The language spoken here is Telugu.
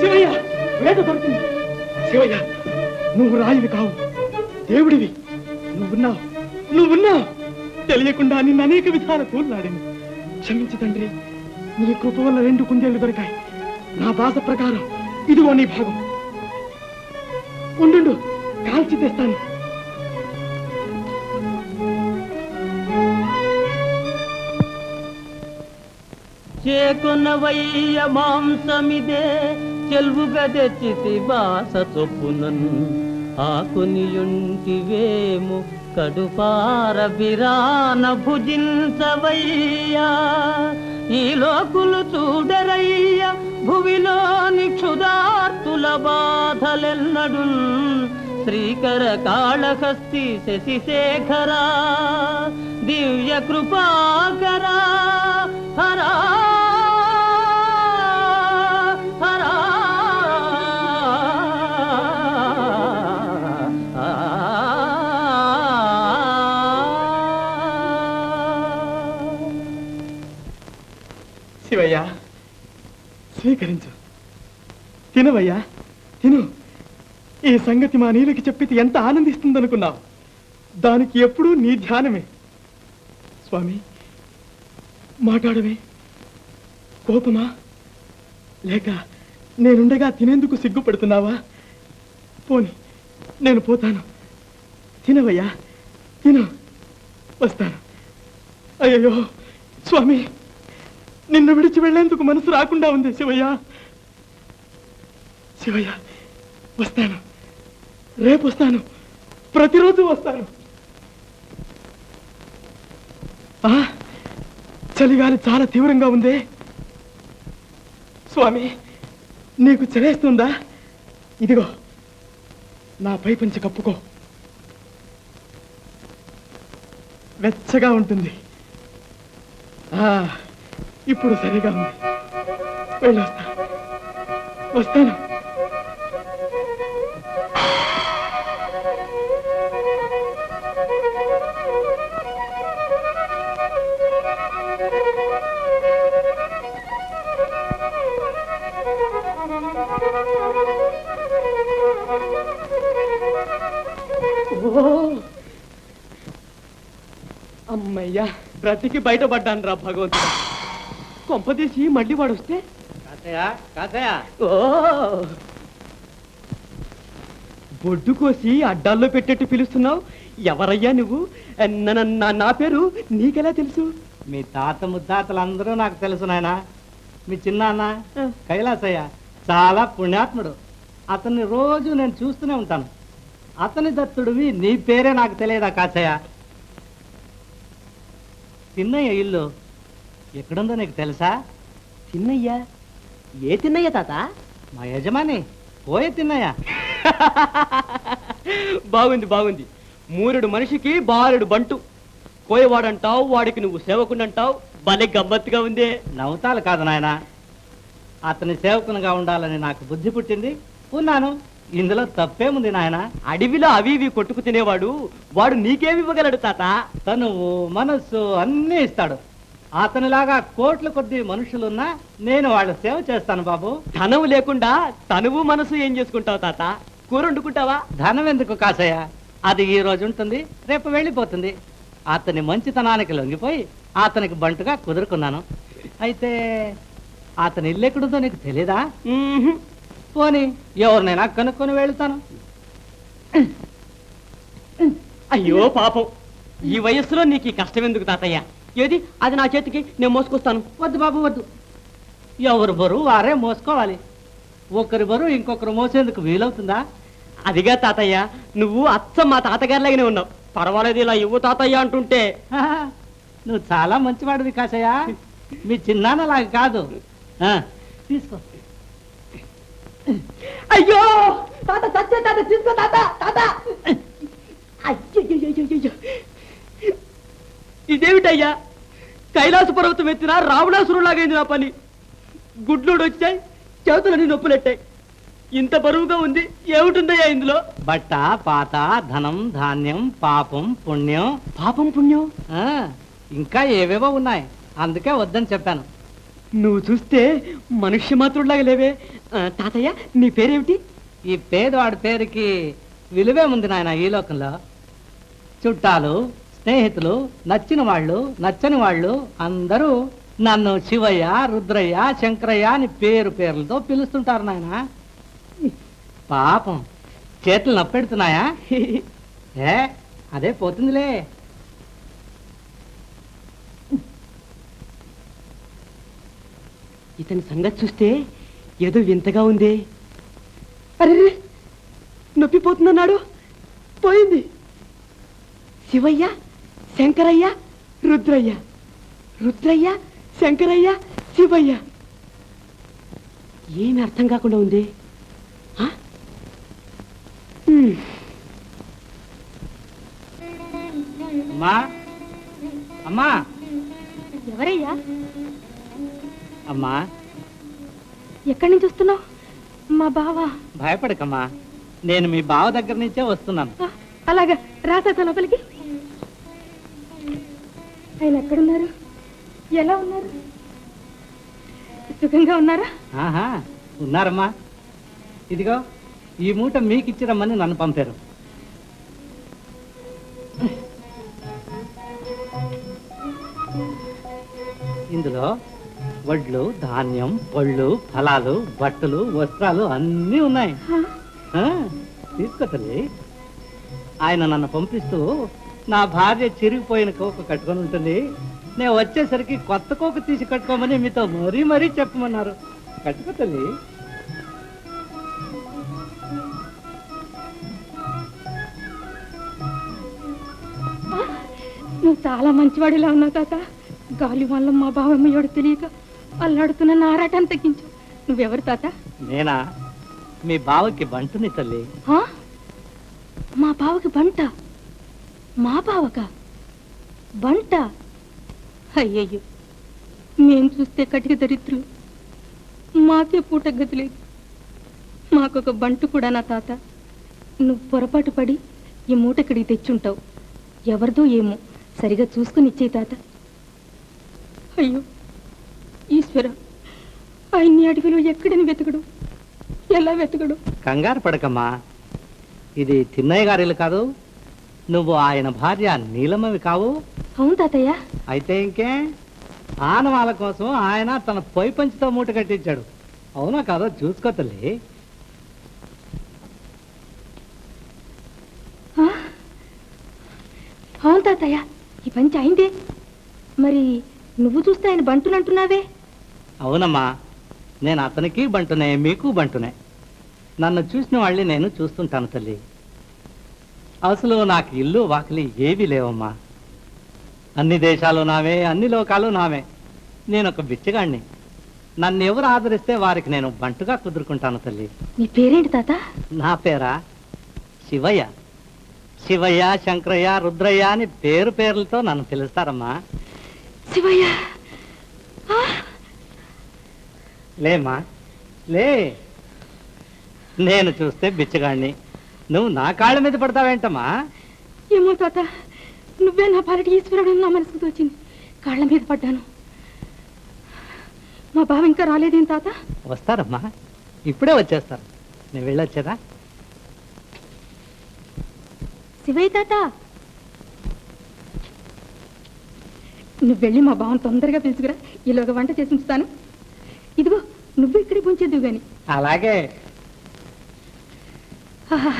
శివయ్య వేట దొరికింది. శివయ్య నువ్వు రాయివి కావు. దేవుడివి. నువ్వున్నావు. నువ్వున్నావు. తెలియకుండా నిన్ను అనేక విధాల కూర్లాడింది క్షమించు తండ్రి నీ కృప వల్ల రెండు కుందేళ్ళు దొరికాయి. నా భాష ప్రకారం ఇదిగో నీ భాగం. ఉండు కాల్చి తెస్తాను. చేకొనవయ్య మాంసమిదే చెల్వుగా తెచ్చితి బాస చొప్పునన్. ఆకునియుంటివేము కడుపార బిరాన భుజించవయ్యా. ఈ లోకులు చూడరయ్యా భువిలోని క్షుదార్తుల బాధలెన్నడు శ్రీకర కాళహస్తి శశిశేఖరా దివ్య కృపాక శివయ్యా. స్వీకరించు. తినవయ్యా తిను. ఈ సంగతి మా నీలకి చెప్పితే ఎంత ఆనందిస్తుందనుకున్నావు. దానికి ఎప్పుడూ నీ ధ్యానమే. స్వామి మాట్లాడమే కోపమా? లేక నేనుండగా తినేందుకు సిగ్గుపడుతున్నావా? పోని నేను పోతాను. తినవయ్యా తిను. వస్తాను. అయ్యయ్యో స్వామి. నిన్ను విడిచి వెళ్ళేందుకు మనసు రాకుండా ఉంది శివయ్య. శివయ్య వస్తాను. రేపు వస్తాను. ప్రతిరోజు వస్తాను. చలిగాలి చాలా తీవ్రంగా ఉంది. స్వామి నీకు చలేస్తుందా ఇదిగో నా పై పంచి కప్పుకో. వెచ్చగా ఉంటుంది. ఆ. ఇప్పుడు సరిగా ఉంది. వెళ్ళొస్తా. వస్తాను. అమ్మయ్యా బ్రతికి బయటపడ్డాను రా భగవంతుడు. కొంపదీసి మళ్ళీ వాడు వస్తే ఓ! బొడ్డు కోసి అడ్డాల్లో పెట్టేట్టు పిలుస్తున్నావు? ఎవరయ్యా నువ్వు? నా- నా- నా- నా పేరు నీకెలా తెలుసు? మీ తాత ముత్తాతలందరూ నాకు తెలుసు నాయన. మీ చిన్నాన్న కైలాసయ్య చాలా పుణ్యాత్ముడు. అతన్ని రోజు నేను చూస్తూనే ఉంటాను. అతని దత్తుడివి నీ పేరే నాకు తెలియదా కాచయ్య తిన్నయ్య ఇల్లు ఎక్కడుందో నీకు తెలుసా? తిన్నయ్యా. ఏ తిన్నయ్య తాత? మా యజమాని పోయే తిన్నయ్య. బాగుంది బాగుంది. మూరుడు మనిషికి బాలుడు బంటు. కోయవాడంటావు వాడికి నువ్వు సేవకుండంటావు భలే గమ్మత్తుగా ఉందే. నవ్వుతాలు కాదు నాయన. అతని సేవకునిగా ఉండాలని నాకు బుద్ధి పుట్టింది. ఉన్నాను. ఇందులో తప్పేముంది నాయన? అడవిలో అవి ఇవి కొట్టుకు తినేవాడు. వాడు నీకేమి ఇవ్వగలడు తాత? తనువు మనస్సు అన్నీ ఇస్తాడు. అతనిలాగా కోట్ల కొద్ది మనుషులున్నా నేను వాళ్ళ సేవ చేస్తాను బాబు. ధనం లేకుండా తనువు మనసు ఏం చేసుకుంటావు తాత? కూర వండుకుంటావా? ధనం ఎందుకు కాసయ్య? అది ఈ రోజు ఉంటుంది రేపు వెళ్ళిపోతుంది. అతని మంచితనానికి లొంగిపోయి అతనికి బంటుగా కుదురుకున్నాను. అయితే అతని ఇల్లు ఎక్కడుందో నీకు తెలీదా. పోనీ ఎవరినైనా కనుక్కొని వెళ్తాను. అయ్యో పాపం ఈ వయస్సులో నీకు ఈ కష్టం ఎందుకు తాతయ్య? ఏది? అది నా చేతికి నేను మోసుకొస్తాను. వద్దు బాబు వద్దు. ఎవరు బరువు వారే మోసుకోవాలి. ఒకరి బరువు ఇంకొకరు మోసేందుకు వీలవుతుందా? అదిగా తాతయ్య నువ్వు అచ్చం మా తాతగారిలాగానే ఉన్నావు. పర్వాలేదు ఇలా ఇవ్వు తాతయ్య అంటుంటే. నువ్వు చాలా మంచివాడివి కాసయ్య మీ చిన్నాన్నలాగా కాదు. తీసుకో. అయ్యో! తాత చచ్చే తాత తీసుకో తాత తాత. అయ్యయ్యయ్యయ్యయ్య. ఇదేమిటయ్యా? కైలాస పర్వతం ఎత్తిన రావణాసురులాగైంది నా పని. గుడ్లోడు వచ్చాయి చేతులని నొప్పులెట్టాయి. ఇంత బరువుగా ఉంది ఏమిటుందయ్యా ఇందులో? బట్ట పాత ధనం ధాన్యం పాపం పుణ్యం. పాపం పుణ్యం? ఆ, ఇంకా ఏవేవో ఉన్నాయి. అందుకే వద్దని చెప్పాను. నువ్వు చూస్తే మనుష్య మాత్రుడిలాగా లేవే. ఆ, తాతయ్య నీ పేరేమిటి? ఈ పేదవాడి పేరుకి విలువే ఉంది నాయన ఈ లోకంలో. చుట్టాలు స్నేహితులు నచ్చిన వాళ్ళు నచ్చని వాళ్ళు అందరూ నన్ను శివయ్య రుద్రయ్య శంకరయ్య అని పేరు పేర్లతో పిలుస్తుంటారు నాయన. పాపం. చేతులు నప్పెడుతున్నాయా? ఏ అదే పోతుందిలే. ఇతని సంగతి చూస్తే ఏదో వింతగా ఉంది. అరే నొప్పిపోతుందన్నాడు. పోయింది. శివయ్య శంకరయ్య రుద్రయ్య. రుద్రయ్య శంకరయ్య శివయ్య. ఏమి అర్థం కాకుండా ఉంది. అమ్మా? అమ్మా? ఎవరయ్యా? అమ్మా? ఎక్కడి నుంచి వస్తున్నావు? మా బావా. భయపడకమ్మా. నేను మీ బావ దగ్గర నుంచే వస్తున్నాను. అలాగా. రాసా లోపలికి? ఆయన ఎక్కడున్నారు? ఎలా ఉన్నారు? సుఖంగా ఉన్నారా? ఆహా ఉన్నారమ్మా. ఇదిగో ఈ మూట మీకు ఇచ్చిరమ్మని నన్ను పంపారు. ఇందులో వడ్లు ధాన్యం పళ్ళు ఫలాలు బట్టలు వస్త్రాలు అన్నీ ఉన్నాయి. తీసుకో తల్లి. ఆయన నన్ను పంపిస్తూ నా భార్య చిరిగిపోయిన కోక కట్టుకొని ఉంటుంది. నేను వచ్చేసరికి కొత్త కోక తీసి కట్టుకోమని మీతో మరీ మరీ చెప్పమన్నారు. కట్టుకో తల్లి. నువ్వు చాలా మంచివాడిలా ఉన్నావు తాత. గాలి వల్ల మా బావమ్మయోడు తెలియక అల్లాడుతున్న నారాటాన్ని తగ్గించు. నువ్వెవరు తాత? నేనా? మీ బావకి బంటుని తల్లి? మా బావకి బంట? మా బావక? బంట అయ్యయ్యో మేం చూస్తే కటిక దరిద్రులు. మాకే పూట గదిలేదు మాకొక బంటు కూడా నా తాత. నువ్వు పొరపాటు పడి ఈ మూటక్కడికి తెచ్చుంటావు. ఎవరిదో ఏమో సరిగా చూసుకుని ఇచ్చే తాత. అయ్యో ఈశ్వర ఆయన్ని అడవిలో ఎక్కడని వెతకడు? ఎలా వెతకడు? కంగారు పడకమ్మా. ఇది తిన్నయ్య గారిలు కాదు నువ్వు ఆయన భార్య నీలమ్మవి కావు. అవును తాతయ్య. అయితే ఇంకే? ఆనవాళ్ళ కోసం ఆయన తన పొయ్యి పంచితో మూట కట్టించాడు. అవునా కాదో చూసుకో తల్లి? అవును తాతయ్య ఈ పంచి అయిందే. మరి నువ్వు చూస్తే ఆయన బంటునంటున్నావే అవునమ్మా నేను అతనికి బంటునే మీకు బంటునే. నన్ను చూసిన వాళ్ళని నేను చూస్తుంటాను తల్లి. అసలు నాకు ఇల్లు వాకిలి ఏవీ లేవమ్మా. అన్ని దేశాలు నావే అన్ని లోకాలు నావే. నేను ఒక బిచ్చగాడిని నన్ను ఎవరు ఆదరిస్తే వారికి నేను బంటుగా కుదురుకుంటాను తల్లి. నీ పేరేంటి తాత? నా పేరా శివయ్య. శివయ్య శంకరయ్య రుద్రయ్య అని పేరు పేర్లతో నన్ను పిలుస్తారమ్మా. శివయ్య! లేమ్మా. లే! నేను చూస్తే బిచ్చగాడిని నువ్వు నా కాళ్ళ మీద పడతావేంటమ్మా? ఏమో తాత నువ్వే నా పాలటి ఈశ్వరుడు నా మనసుకు తోచింది. కాళ్ళ మీద పడ్డాను. మా బావ ఇంకా రాలేదేం తాత? వస్తారమ్మా. ఇప్పుడే వచ్చేస్తారు. నేను వెళ్ళొచ్చేదా? శివయ్య తాత! నువ్వు వెళ్ళి మా బావని తొందరగా పిలుచుకురా. ఈలోగా వంట చేసి ఉంచుతాను. ఇదిగో నువ్వు ఇక్కడే పుంచేద్దు గాని. అలాగే. ఆహా,